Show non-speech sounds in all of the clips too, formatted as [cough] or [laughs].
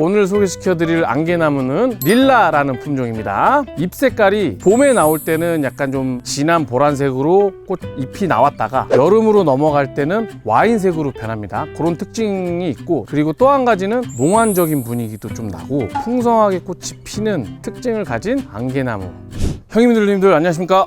오늘 소개시켜드릴 안개나무는 릴라라는 품종입니다. 잎 색깔이 봄에 나올 때는 약간 좀 진한 보라색으로 꽃 잎이 나왔다가 여름으로 넘어갈 때는 와인색으로 변합니다. 그런 특징이 있고 그리고 또 한 가지는 몽환적인 분위기도 좀 나고 풍성하게 꽃이 피는 특징을 가진 안개나무. 형님들, 님들 안녕하십니까?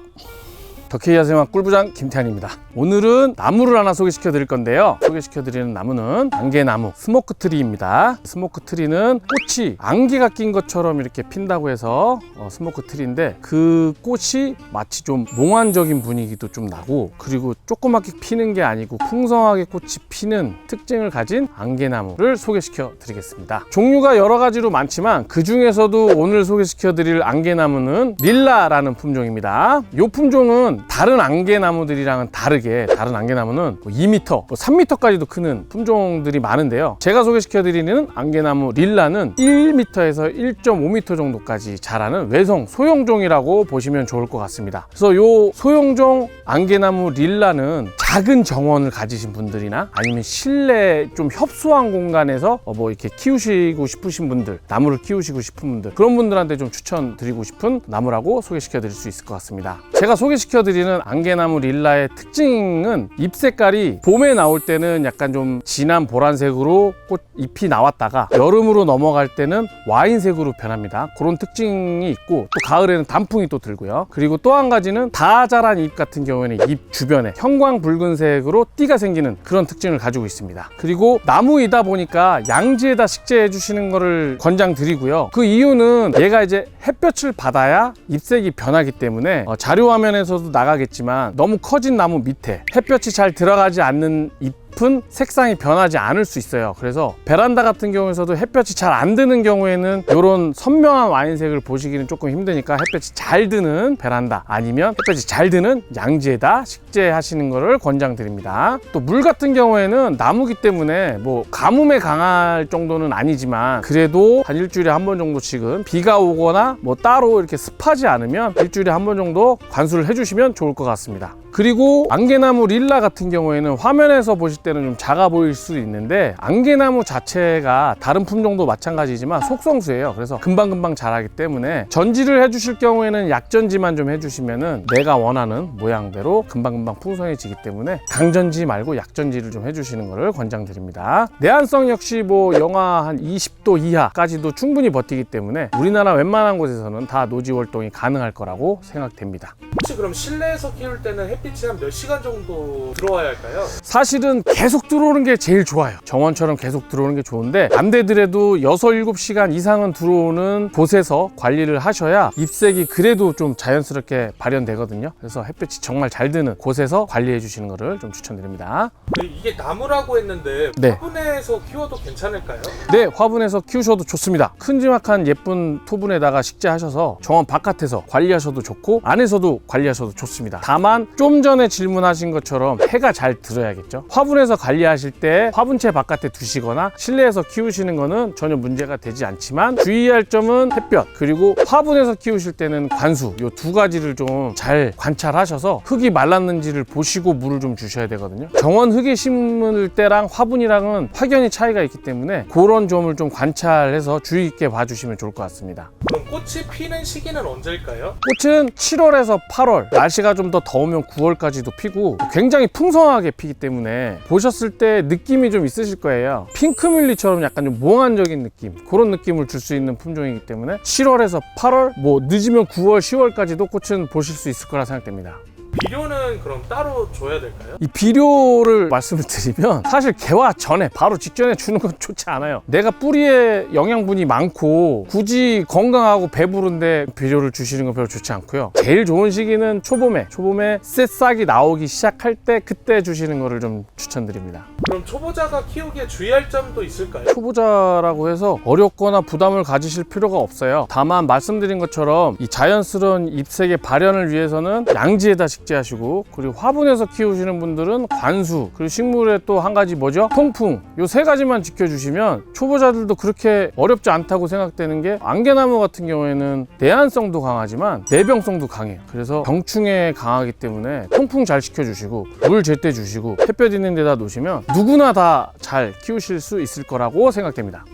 더케이 야생화 꿀부장 김태환입니다. 오늘은 나무를 하나 소개시켜 드릴 건데요. 소개시켜 드리는 나무는 안개나무 스모크 트리입니다. 스모크 트리는 꽃이 안개가 낀 것처럼 이렇게 핀다고 해서 어, 스모크 트리인데 그 꽃이 마치 좀 몽환적인 분위기도 좀 나고 그리고 조그맣게 피는 게 아니고 풍성하게 꽃이 피는 특징을 가진 안개나무를 소개시켜 드리겠습니다. 종류가 여러 가지로 많지만 그 중에서도 오늘 소개시켜 드릴 안개나무는 릴라라는 품종입니다. 이 품종은 다른 안개나무들이랑은 다르게 다른 안개나무는 2m, 뭐 3m까지도 크는 품종들이 많은데요. 제가 소개시켜 드리는 안개나무 릴라는 1m에서 1.5m 정도까지 자라는 외성 소형종이라고 보시면 좋을 것 같습니다. 그래서 이 소형종 안개나무 릴라는 작은 정원을 가지신 분들이나 아니면 실내 좀 협소한 공간에서 어, 뭐 이렇게 키우시고 싶으신 분들, 나무를 키우시고 싶은 분들 그런 분들한테 좀 추천드리고 싶은 나무라고 소개시켜 드릴 수 있을 것 같습니다. 제가 소개시켜 드 리는 안개나무 릴라의 특징은 잎 색깔이 봄에 나올 때는 약간 좀 진한 보라색으로 꽃 잎이 나왔다가 여름으로 넘어갈 때는 와인색으로 변합니다. 그런 특징이 있고 또 가을에는 단풍이 또 들고요. 그리고 또 한 가지는 다 자란 잎 같은 경우에는 잎 주변에 형광 붉은색으로 띠가 생기는 그런 특징을 가지고 있습니다. 그리고 나무이다 보니까 양지에다 식재해 주시는 거를 권장드리고요. 그 이유는 얘가 이제 햇볕을 받아야 잎색이 변하기 때문에 어, 자료 화면에서도 나가겠지만 너무 커진 나무 밑에 햇볕이 잘 들어가지 않는 잎 은 색상이 변하지 않을 수 있어요. 그래서 베란다 같은 경우에서도 햇볕이 잘 안 드는 경우에는 이런 선명한 와인색을 보시기는 조금 힘드니까 햇볕이 잘 드는 베란다 아니면 햇볕이 잘 드는 양지에다 식재하시는 것을 권장드립니다. 또 물 같은 경우에는 나무기 때문에 뭐 가뭄에 강할 정도는 아니지만 그래도 한 일주일에 한 번 정도씩은 비가 오거나 뭐 따로 이렇게 습하지 않으면 일주일에 한 번 정도 관수를 해주시면 좋을 것 같습니다. 그리고 안개나무 릴라 같은 경우에는 화면에서 보실 때는 좀 작아 보일 수 있는데 안개나무 자체가 다른 품종도 마찬가지지만 속성수예요. 그래서 금방금방 자라기 때문에 전지를 해주실 경우에는 약전지만 좀 해주시면은 내가 원하는 모양대로 금방금방 풍성해지기 때문에 강전지 말고 약전지를 좀 해주시는 것을 권장드립니다. 내한성 역시 뭐 영하 한 20도 이하까지도 충분히 버티기 때문에 우리나라 웬만한 곳에서는 다 노지 활동이 가능할 거라고 생각됩니다. 혹시 그럼 실내에서 키울 때는 햇빛이 한 몇 시간 정도 들어와야 할까요? 사실은 계속 들어오는 게 제일 좋아요. 정원처럼 계속 들어오는 게 좋은데 안 되더라도 6, 7시간 이상은 들어오는 곳에서 관리를 하셔야 잎색이 그래도 좀 자연스럽게 발현되거든요. 그래서 햇볕이 정말 잘 드는 곳에서 관리해 주시는 것을 좀 추천드립니다. 근데 이게 나무라고 했는데 네. 화분에서 키워도 괜찮을까요? 네, 화분에서 키우셔도 좋습니다. 큼지막한 예쁜 토분에다가 식재하셔서 정원 바깥에서 관리하셔도 좋고 안에서도 관리하셔도 좋습니다. 다만 좀 전에 질문하신 것처럼 해가 잘 들어야겠죠. 화분에서 관리하실 때 화분체 바깥에 두시거나 실내에서 키우시는 거는 전혀 문제가 되지 않지만 주의할 점은 햇볕 그리고 화분에서 키우실 때는 관수 이 두 가지를 좀 잘 관찰하셔서 흙이 말랐는지를 보시고 물을 좀 주셔야 되거든요. 정원 흙에 심을 때랑 화분이랑은 확연히 차이가 있기 때문에 그런 점을 좀 관찰해서 주의 있게 봐주시면 좋을 것 같습니다. 그럼 꽃이 피는 시기는 언제일까요? 꽃은 7월에서 8월, 날씨가 좀 더 더우면 9월 까지도 피고 굉장히 풍성하게 피기 때문에 보셨을 때 느낌이 좀 있으실 거예요. 핑크뮬리처럼 약간 좀 몽환적인 느낌, 그런 느낌을 줄 수 있는 품종이기 때문에 7월에서 8월, 뭐 늦으면 9월, 10월까지도 꽃은 보실 수 있을 거라 생각됩니다. 비료는 그럼 따로 줘야 될까요? 이 비료를 말씀을 드리면 사실 개화 전에 바로 직전에 주는 건 [laughs] 좋지 않아요 내가 뿌리에 영양분이 많고 굳이 건강하고 배부른데 비료를 주시는 건 별로 좋지 않고요 제일 좋은 시기는 초봄에 초봄에 새싹이 나오기 시작할 때 그때 주시는 거를 좀 추천드립니다 그럼 초보자가 키우기에 주의할 점도 있을까요? 초보자라고 해서 어렵거나 부담을 가지실 필요가 없어요. 다만 말씀드린 것처럼 이 자연스러운 잎색의 발현을 위해서는 양지에다 식재하시고 그리고 화분에서 키우시는 분들은 관수 그리고 식물의 또 한 가지 뭐죠? 통풍 요 세 가지만 지켜주시면 초보자들도 그렇게 어렵지 않다고 생각되는 게 안개나무 같은 경우에는 내한성도 강하지만 내병성도 강해요. 그래서 병충해 강하기 때문에 통풍 잘 시켜주시고 물 제때 주시고 햇볕 있는 데다 놓으시면 누구나 다 잘 키우실 수 있을 거라고 생각됩니다.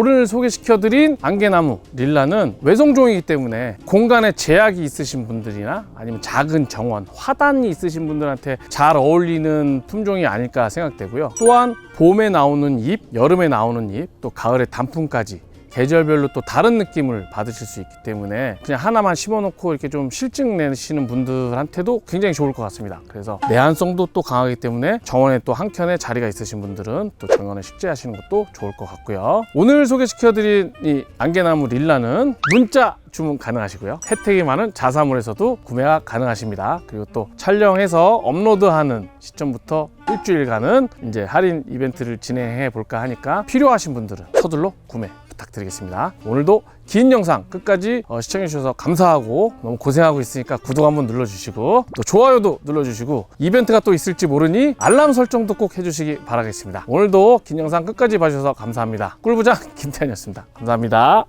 오늘 소개시켜드린 안개나무 릴라는 외성종이기 때문에 공간에 제약이 있으신 분들이나 아니면 작은 정원, 화단이 있으신 분들한테 잘 어울리는 품종이 아닐까 생각되고요. 또한 봄에 나오는 잎, 여름에 나오는 잎, 또 가을에 단풍까지 계절별로 또 다른 느낌을 받으실 수 있기 때문에 그냥 하나만 심어놓고 이렇게 좀 실증 내시는 분들한테도 굉장히 좋을 것 같습니다. 그래서 내한성도 또 강하기 때문에 정원에 또 한 켠에 자리가 있으신 분들은 또 정원에 식재하시는 것도 좋을 것 같고요. 오늘 소개시켜드린 이 안개나무 릴라는 문자 주문 가능하시고요. 혜택이 많은 자사몰에서도 구매가 가능하십니다. 그리고 또 촬영해서 업로드하는 시점부터 일주일간은 이제 할인 이벤트를 진행해 볼까 하니까 필요하신 분들은 서둘러 구매 부탁드리겠습니다. 오늘도 긴 영상 끝까지 어, 시청해 주셔서 감사하고 너무 고생하고 있으니까 구독 한번 눌러주시고 또 좋아요도 눌러주시고 이벤트가 또 있을지 모르니 알람 설정도 꼭 해주시기 바라겠습니다. 오늘도 긴 영상 끝까지 봐주셔서 감사합니다. 꿀부장 [laughs] 김태현이었습니다. 감사합니다.